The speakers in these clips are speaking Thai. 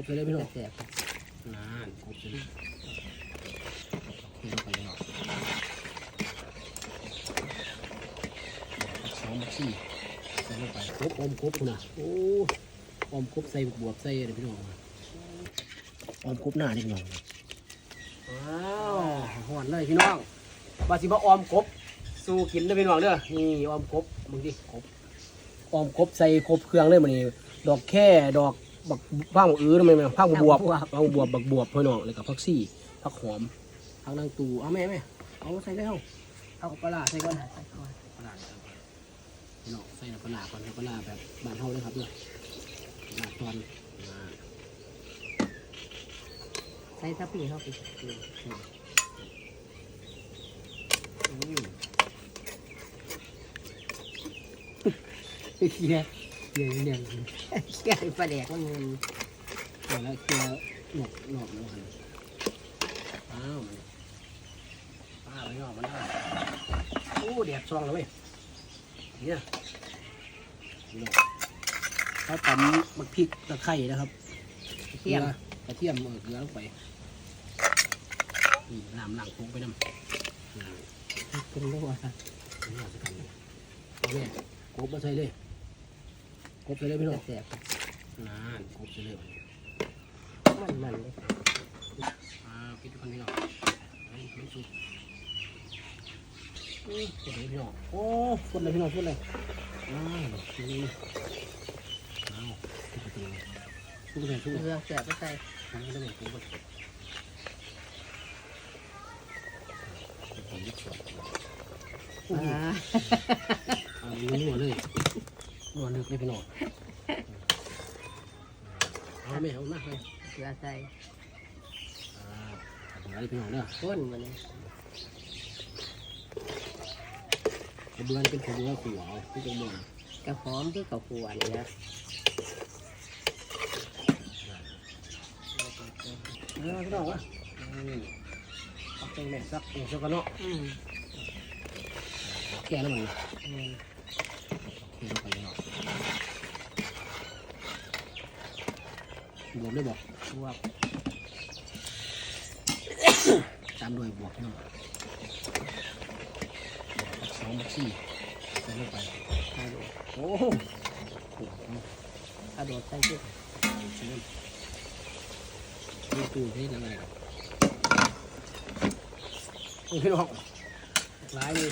บไปเลยพี่น้องแซ่บนานครบไปเลยนี่เราไปเลยเนาะสองบักซี่ใส่ลงไปครบอมครบคุณนะโอ้อมครบใส่บวบใส่อะไรพี่น้องอมครบหน้านี่พี่น้องว้าวหอนเลยพี่น้องบาสิบะออมครบสู้กินเลยพี่น้องเด้อนี่ออมครบมึงดิครบออมครบใส่ครบเครื่องเลยมันนี่ดอกแค่ดอก บักพังอื้อทำไมแม่พังบวบพังบวบบักบวบพี่น้องแล้วก็ผักซี่ผักหอมผักนางตูเอาแม่แม่เอาใส่แล้วเอาปลาร้าใส่ก่อนใส่ก่อนปลาร้าใส่ก่อนพี่น้องใส่น้ำปลาร้าก่อนน้ำปลาร้าแบบบ้านเฮาเลยครับเนี่ยปลาร้าตอนอ่าใส่ทับปีเข้าไปอืมเคี่ย ลี่ยวเนียนเคี่ยวปลาแดกมันเงินเคี่ยวแล้วเคี่ยวหนกหนกแล้วันอ้าวมันป้าไปหนอกมันได้โอ้แดดช่องแล้วเว้ยเนี่ยนี่เนาะเขาตำมักพริกตะไคร้นะครับกระเคี่ยวกระเทียมเออเกลือลงไปนี่น้ำหลังพุงไปน้ำอ่ากินด้วยนี่เอาสักกันเลยเอาเนี่ยกบมาใส่เลย กบใส่เลยพี่น้องแซ่บนานกบใส่เลยมันมันเลยอ่าปิดทุกคนพี่น้องเฮ้ยไม่สุกอื้อกดเลยพี่น้องโอ้กดเลยพี่น้องกดเลยอ้าวนี่เอาทุกคนทุกคนทุกคนเลือแซ่บไปใส่ทำให้ได้เหมือนกูก่อนผมยึดสวนอ่าเอานัวเลย นัวนึกเลยพี่น้องเอาไม่เอามากเลยเกลือใส่อ่าเอาอะไรพี่น้องเนี่ยข้นมันเลยกระเบื้องเป็นกระเบื้องขัวเอาที่ตรงมือกระหอมที่กับขวนี่นะเออพี่น้องวะอืมเอาเป็นแม่สักเองสักกันเนาะอืมแก่แล้วมันอืม เทลงไปพี่น้องบวกได้บอกบวกตามด้วยบวกน้องสองสี่ใส่ลงไปกระโดดโอ้โหโอ้โหกระโดดใส่ที่ใส่น้ำนี่ตูนที่นั่นอะไรครับนี่พี่น้องร้ายเลย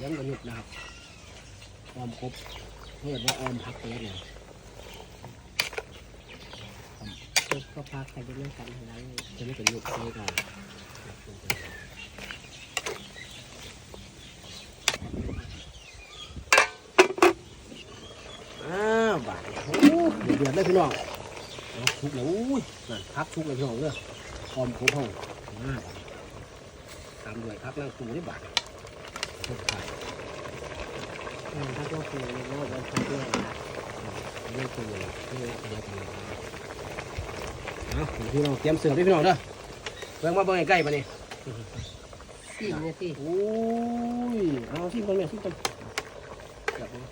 ยังกระยุกนะครับ ออมครบเรียกว่าออมพักเลยเนี่ยก็พักใครจะเล่นกันอะไรจะไม่เป็นยุกเลยก่อนอ้าวบาดโอ้เดือดเดือดเลยพี่น้องทุกแล้วอุ้ยนั่นพักทุกเลยพี่น้องเด้อออมครบห้องตามด้วยพักนั่งตูได้บาดทุกไข่ มพักก็คือเรียกว่าวันพักด้วยนะเรื่องเลยเรื่องเดียวกันเลยเอาพี่น้องเตรียมเสิร์ฟด้วยพี่น้องเด้อเบิ่งมาเบิ่งใกล้ๆมานี่ซีเนี่ยสิโอ้ยเอาสิคนเนี่ยสิคนจับมา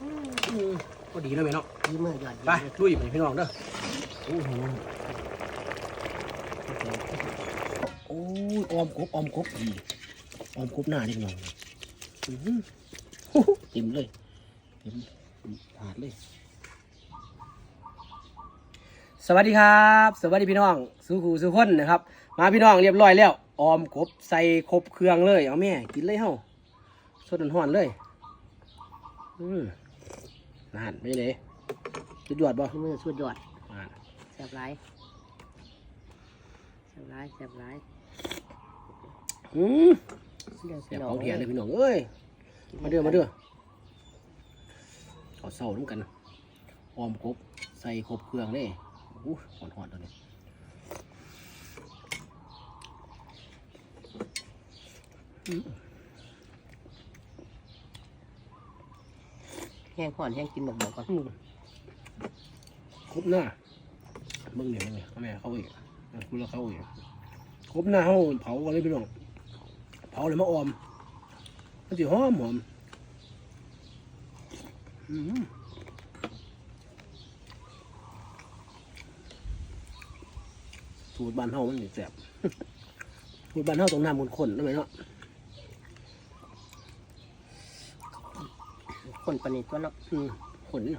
อืมก็ดีเลยไหมเนาะยี่มือหยอดไปลุยไปพี่น้องเด้อโอ้โหโอ้ ยออมกบออมกบดีออมกบหน้านี่พี่น้องอื้อหือโอ้โหเต็มเลยเต็มถาดเลย สวัสดีครับ สวัสดีพี่น้องสู้ขู่สู้คนนะครับ มาพี่น้องเรียบร้อยแล้วออมกบใส่ครบเครื่องเลยเอาแม่กินเลยเฮ้าสดห่อนๆเลยอืมนานไม่เลยจุดยอดบ่ยี่มือสุดยอดนานแซ่บไรแซ่บไรแซ่บไร อืมเดี๋ยวเสียบของเทียนเลยพี่น้องเอ้ยมาเด้อมาเด้อเอาเศร้าน้ำกันออมกบใส่ครบเครื่องเลยอู้ห่อนๆตัวนี้แห้งห่อนแห้งกินหมกหมกก่อนอืมครบหน้าเบิ่งเนี่ยเบิ่งเนี่ยเอาแม่เข้าอีกเอาคุณแล้วเข้าอีกครบหน้าเขาเผากันเลยพี่น้อง เผาเลยมาออมมันจะหอมหอมอืมสูตรบ้านเฮามันนี่แซ่บสูตรบ้านเฮาต้องน้ำข้นๆนั่นไหมเนาะคนปานนิดตัวเนาะอืมข้นนี่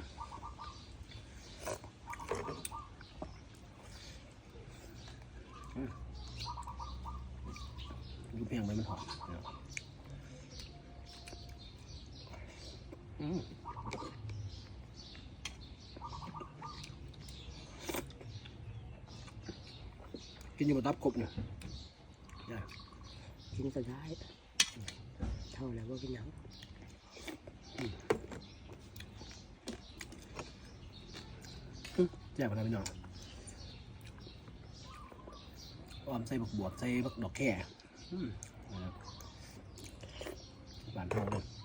อืมดูเพียงไปมันหอมเนาะอืม กินอยู่บนตับกบเนี่ยได้กินก็ได้เท่าแล้วว่าเป็นหยังแจ่บอะไรพี่น้องออมใส่บักบวบใส่บักดอกแค่อืมนะครับบานทองเลย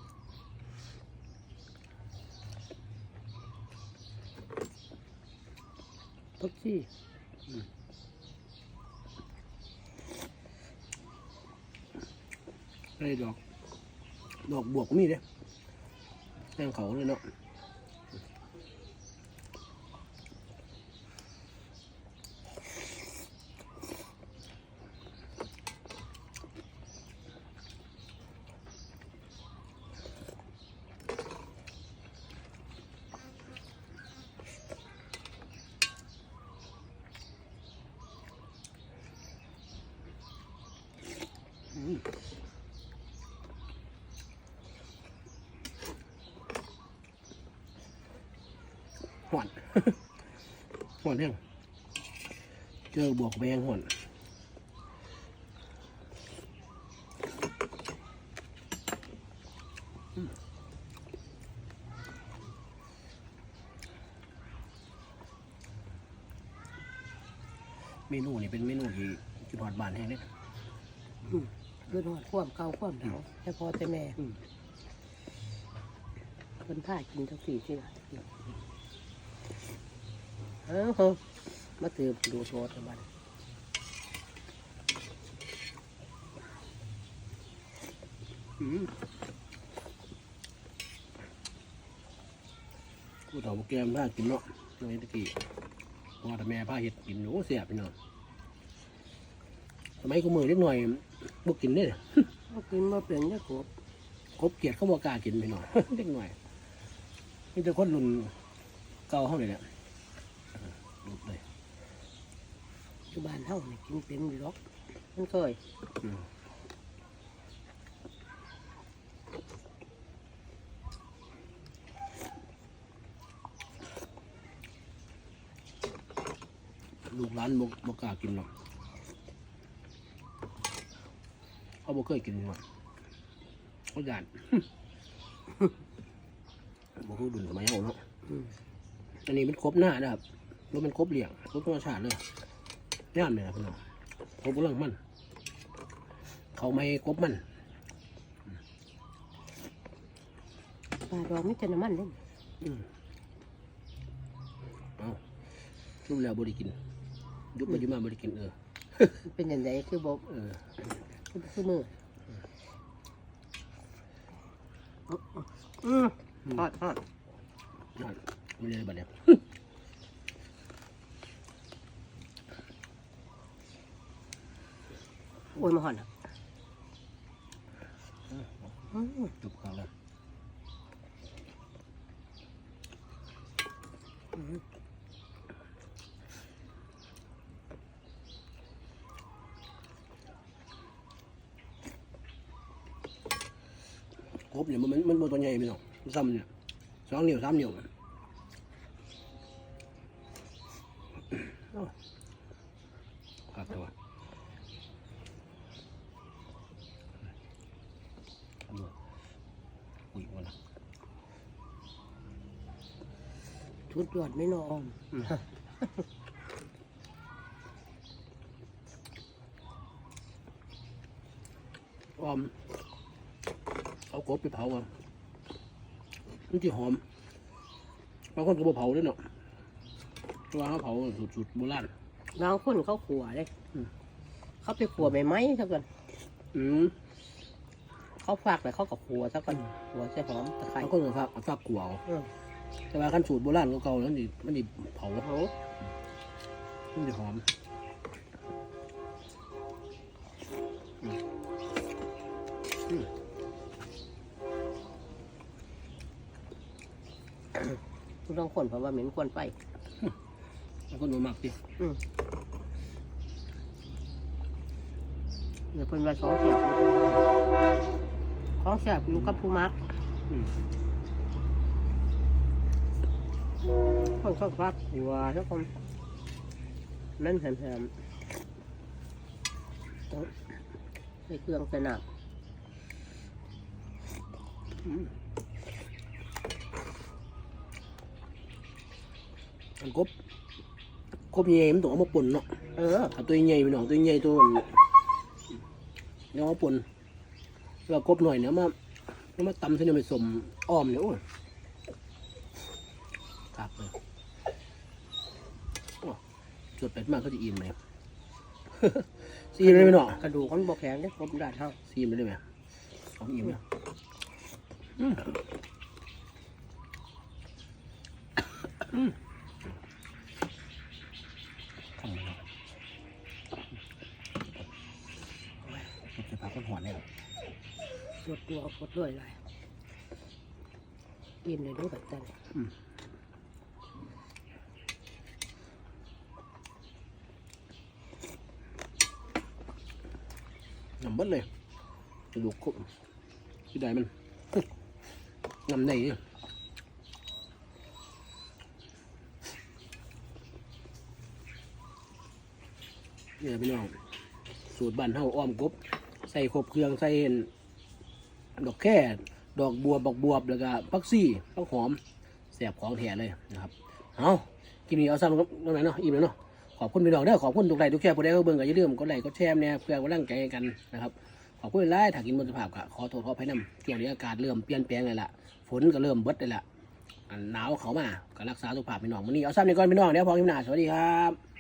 พักซี่ไอ้ดอก ดอกบวกก็มีเด้แต้งเขาเลยเนาะ หอนหอนแห้งเจอบวกแบงหอนอืมเมนูนี่เป็นเมนูที่จุดหอดบานแห้งเลย เพื่อนหอดความเก่าความเถาแต่พอแต่แม่อืมคนท่ากินทั้งสี่ที่ละเอ้าเขามาตืบดูโทษกันบ้านอืมกูเถาแกมผ้ากินเนาะในตะกี้พ่อแต่แม่ผ้าเห็ดกินโอ้เสียบพี่น้องสมัยกูมือเล็กหน่อย บุกกินได้เลยเขากินมาเป็นเนี่ยครบครบเกียรติเขาบอกกล้ากินไปหน่อยเล็กหน่อยมีแต่คนรุ่นเก่าเขาเลยเนี่ยดูดเลยที่บ้านเท่านี่กินเป็นอยู่หรอกมันเคยอืมลูกร้านบกบกล้ากินหรอก เขาบอกเคยกินหรอกเขาหยานบอกคือดุนสมัยเอาเนาะอืมอันนี้มันครบหน้านะครับรถมันครบเหลี่ยงครบธรรมชาติเลยย่านเลยนะพี่น้องครบเรื่องมัน เขาไม่ครบมันปลาดองไม่จะน้ำมันเลยอืมเอาชุบแล้วบริกิน ยุบไปยุบมาบริกินเออมันเป็นอย่างไรคือบอกเออ คือมืออืมทอดทอดนั่นไม่ได้บัดเนี่ยโอ้ยมาหอนอะอืมจุบเขาแล้ว บเนี่ยมันมันมันบ่ตัวใหญ่พี่น้องมันซ้ำเนี่ยสองนิ้วสามนิ้วเอาครับตัวทำดูอุ้ยวันละชุดยอดไม่นอม ออม เอาก บไปเผาอะมันจะหอมบางคนก็บ่เผาด้วยเนาะตัวเขาเผาสุดๆโบราณบางคนเขาขัวเลยอืมเขาไปขัวใบไม้เท่ากันอืมเขาฝากแต่เขากับหัวซะก่อนหัวใส่หอมตะไคร้เขาก็เลยฟักฟักกัวเอาเออแต่ว่าขั้นสูตรโบราณเก่าๆนั้นดิมันดิเผาโอ้โหมันดิหอม ทุกต้องคนเพราะว่าเหม็นควนไปแล้วก็หนูหมักดิอืมเดี๋ยวเพิ่นว่าสองแสบของแสบอยู่กับผู้มักอืมคนชอบฟักหัวทุกคนนั่นแหมๆต้องใส่เครื่องใส่หนักอืมอัน กบกบใหญ่มันต้องเอามาป่นเนาะเออถ้าตัวใหญ่ไปหน่อยตัวใหญ่ตัวเดี๋ยวเอามาป่นแล้วกบหน่อยเนี่ยมาเอามาตำเส้นยไปสมอ้อมเนี่ยโอ้ยครับเลยโอ้จุดเป็ดมากก็จะอิ่มเลยซีมเลยไหมเนาะกระดูกมันบกแข็งได้ครบได้เท่าซีมเลยไหมของอิ่มเนี่ยอืมอืมทำไมเนาะมันจะพักกันหัวเนี่ย ตัวสดด้วยเลยกินเลยด้วยแบบนั้นนำเบิดเลยกระดูกคุที่ใดมันน้ำได้เนี่ยเนี่ยพี่น้องสูตรบ้านเฮาอ้อมกบ ใส่ครบเครื่อง ใส่ ดอกแค่ดอกบัวบอกบวบแล้วก็พักซี่พักหอมแสบของแท้เลยนะครับเอากินนี้เอาซ้ำกับตรงไหนเนาะอิ่มแล้วเนาะขอบคุณพี่น้องเด้อขอบคุณทุกไลค์ทุกแชร์ผู้ใดก็เบิ่งก็อย่าลืมกดไลค์กดแชร์เนี่ยเพื่อกำลังใจกันนะครับขอบคุณหลายถ้ากินบนสภาพก็ขอโทษขออภัยนำเกี่ยวกับอากาศเริ่มเปลี่ยนแปลงเลยล่ะฝนก็เริ่มเบิดเลยล่ะอันหนาวเขามาก็รักษาสุขภาพพี่น้องมื้อนี้เอาซ้ำในก่อนพี่น้องเดี๋ยวพอกินหนาสวัสดีครับ